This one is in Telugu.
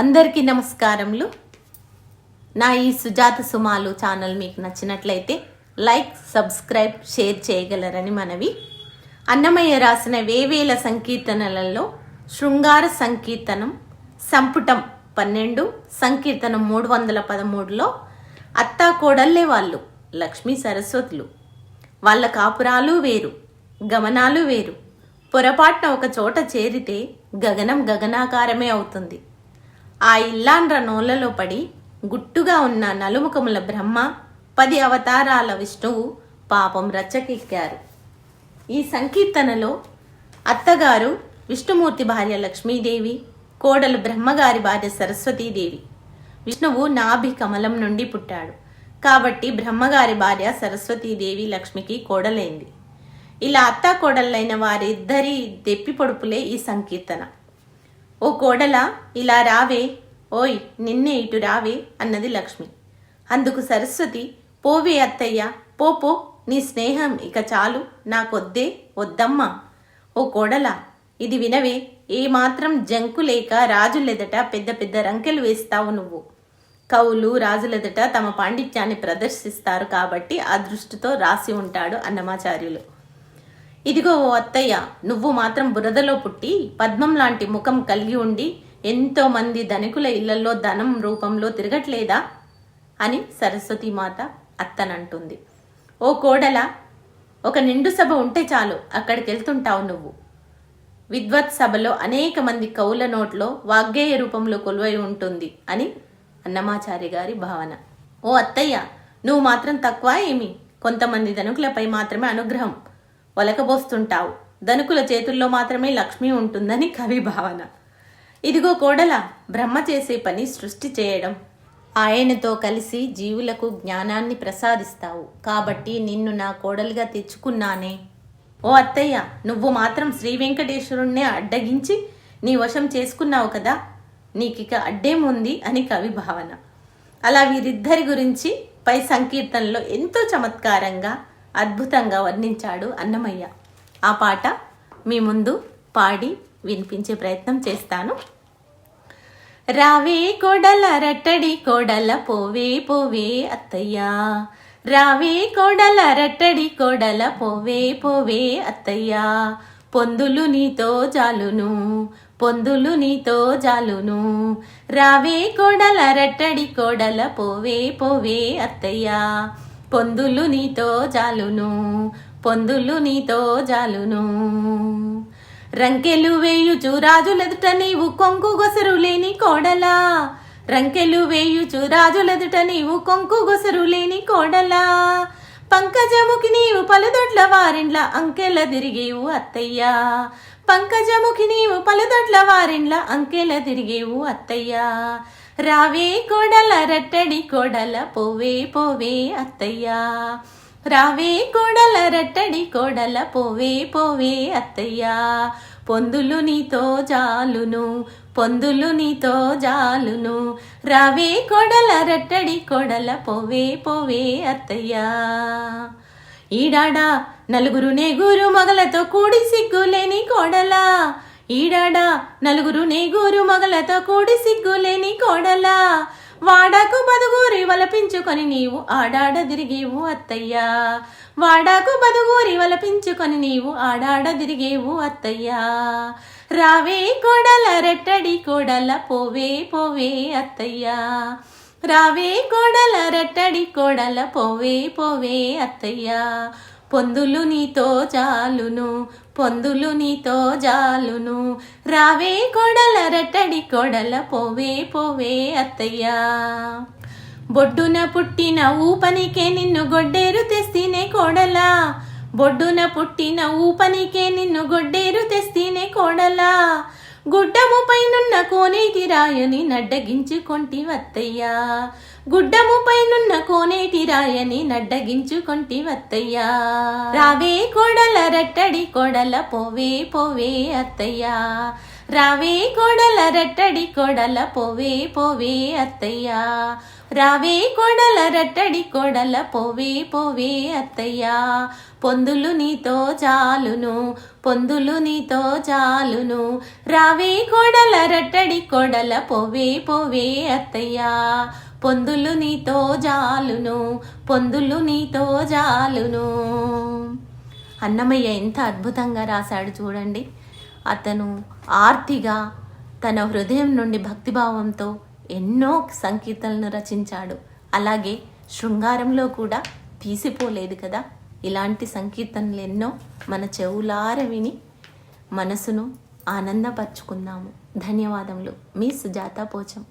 అందరికీ నమస్కారములు. నా ఈ సుజాత సుమాలు ఛానల్ మీకు నచ్చినట్లయితే లైక్ సబ్స్క్రైబ్ షేర్ చేయగలరని మనవి. అన్నమయ్య రాసిన వేవేల సంకీర్తనలలో శృంగార సంకీర్తనం సంపుటం పన్నెండు సంకీర్తనం మూడు వందల పదమూడులో అత్తా కోడల్లే వాళ్ళు లక్ష్మీ సరస్వతులు. వాళ్ళ కాపురాలు వేరు గమనాలు వేరు. పొరపాటున ఒక చోట చేరితే గగనం గగనాకారమే అవుతుంది. ఆ ఇల్లాండ్ర నోళ్ళలో పడి గుట్టుగా ఉన్న నలుముఖముల బ్రహ్మ పది అవతారాల విష్ణువు పాపం రచ్చకెక్కారు. ఈ సంకీర్తనలో అత్తగారు విష్ణుమూర్తి భార్య లక్ష్మీదేవి కోడలు బ్రహ్మగారి భార్య సరస్వతీదేవి. విష్ణువు నాభి కమలం నుండి పుట్టాడు. కాబట్టి బ్రహ్మగారి భార్య సరస్వతీదేవి లక్ష్మికి కోడలైంది. ఇలా అత్తా కోడళ్ళైన వారిద్దరి దెప్పి పొడుపులే ఈ సంకీర్తన. ఓ కోడలా ఇలా రావే. ఓయ్ నిన్నే ఇటు రావే అన్నది లక్ష్మి. అందుకు సరస్వతి పోవే అత్తయ్య పో పో నీ స్నేహం ఇక చాలు నాకొద్దే వద్దమ్మా. ఓ కోడలా ఇది వినవే ఏమాత్రం జంకు లేక రాజులెదట పెద్ద పెద్ద రంకెలు వేస్తావు నువ్వు. కవులు రాజులెదట తమ పాండిత్యాన్ని ప్రదర్శిస్తారు కాబట్టి ఆ దృష్టితో రాసి ఉంటాడు అన్నమాచార్యులు. ఇదిగో ఓ అత్తయ్య నువ్వు మాత్రం బురదలో పుట్టి పద్మం లాంటి ముఖం కలిగి ఉండి ఎంతో మంది ధనికుల ఇళ్ళలో ధనం రూపంలో తిరగట్లేదా? అని సరస్వతి మాత అత్తనంటుంది. ఓ కోడల ఒక నిండు సభ ఉంటే చాలు అక్కడికి వెళ్తుంటావు నువ్వు. విద్వత్ సభలో అనేక మంది కవుల నోట్లో వాగ్గేయ రూపంలో కొలువై ఉంటుంది అని అన్నమాచారి గారి భావన. ఓ అత్తయ్య నువ్వు మాత్రం తక్కువ ఏమి? కొంతమంది ధనుకులపై మాత్రమే అనుగ్రహం. ఒలకబోస్తుంటావు. ధనుకుల చేతుల్లో మాత్రమే లక్ష్మి ఉంటుందని కవి భావన. ఇదిగో కోడల బ్రహ్మ చేసే పని సృష్టి చేయడం. ఆయనతో కలిసి జీవులకు జ్ఞానాన్ని ప్రసాదిస్తావు. కాబట్టి నిన్ను నా కోడలుగా తెచ్చుకున్నానే. ఓ అత్తయ్య నువ్వు మాత్రం శ్రీ వెంకటేశ్వరుణ్ణే అడ్డగించి నీ వశం చేసుకున్నావు కదా? నీకిక అడ్డేముంది? అని కవి భావన. అలా వీరిద్దరి గురించి పై సంకీర్తనలో ఎంతో చమత్కారంగా అద్భుతంగా వర్ణించాడు అన్నమయ్య. ఆ పాట మీ ముందు పాడి వినిపించే ప్రయత్నం చేస్తాను. రావే కోడల రట్టడి కోడల పోవే పోవే అత్తయ్యా. రావే కోడల రట్టడి కోడల పోవే పోవే అత్తయ్యా. పొందులు నీతో జాలును పొందులు నీతో జాలును. రావే కోడల రట్టడి కోడల పోవే పోవే అత్తయ్యా. పొందులు నీతో జాలును పొందులు నీతో జాలును. రంకెలు వేయుచు రాజులెదుట నీవు కొంకు గొసరు లేని కోడలా. రంకెలు వేయుచు రాజులెదుట నీవు కొంకు గొసరు లేని కోడలా. పంకజముఖి నీవు పలుదొడ్ల వారిండ్ల అంకెల తిరిగేవు అత్తయ్యా. పంకజముఖి నీవు పలుదొడ్ల వారిండ్ల అంకెల తిరిగేవు అత్తయ్యా. రావే కోడల రట్టడి కోడల పోవే పోవే అత్తయ్యా. రావే కోడల రట్టడి కోడల పోవే పోవే అత్తయ్యా. పొందులు నీతో జాలును పొందులు నీతో జాలును. రావే కోడల రట్టడి కోడల పోవే పోవే అత్తయ్యా. ఈడాడా నలుగురు నేగురు మగలతో కూడి సిగ్గులేని కోడలా. ఈడాడా నలుగురు నీగూరు మగలతో కూడి సిగ్గులేని కోడలా. వాడాకు బదుగూరి వలపించుకొని నీవు ఆడాడ తిరిగేవు అత్తయ్యా. వాడాకు బదుగూరి వలపించుకొని నీవు ఆడాడ తిరిగేవు అత్తయ్యా. రావే కోడల రెట్టడి కోడల పోవే పోవే అత్తయ్యా. రావే కోడల రెట్టడి కోడల పోవే పోవే అత్తయ్యా. పొందులు నీతో చాలును పొందులు నీతో జాలును. రావే కొడల రట్టడి కోడల పోవే పోవే అత్తయ్యా. బొడ్డున పుట్టిన ఊపనికే నిన్ను గొడ్డేరు తెస్తీనే కోడలా. బొడ్డున పుట్టిన ఊపనికే నిన్ను గొడ్డేరు తెస్తీనే కోడలా. గుడ్డము పైనున్న కోనేటి రాయని నడ్డగించుకొంటి వత్తయ్యా గుడ్డము పైనున్న కోనేటి రాయని నడ్డగించుకొంటి వత్తయ్యా రావే కోడల రట్టడి కోడల పోవే పోవే అత్తయ్యా. రావే కోడల రట్టడి కోడల పోవే పోవే అత్తయ్యా. రావే కోడల రట్టడి కోడల పోవే పోవే అత్తయ్యా. పొందులు నీతో చాలును పొందులు నీతో చాలును. రావే కొడల రట్టడి కొడల పోవే పోవే అత్తయ్యా. పొందులు నీతో జాలును పొందులు నీతో జాలును అన్నమయ్య ఎంత అద్భుతంగా రాశాడు చూడండి. అతను ఆర్తిగా తన హృదయం నుండి భక్తిభావంతో ఎన్నో సంకీర్తనలను రచించాడు. అలాగే శృంగారంలో కూడా తీసిపోలేదు కదా? ఇలాంటి సంకీర్తనలు ఎన్నో మన చెవులార విని మనసును ఆనందపరుచుకుందాము. ధన్యవాదములు. మీ సుజాత పోచం.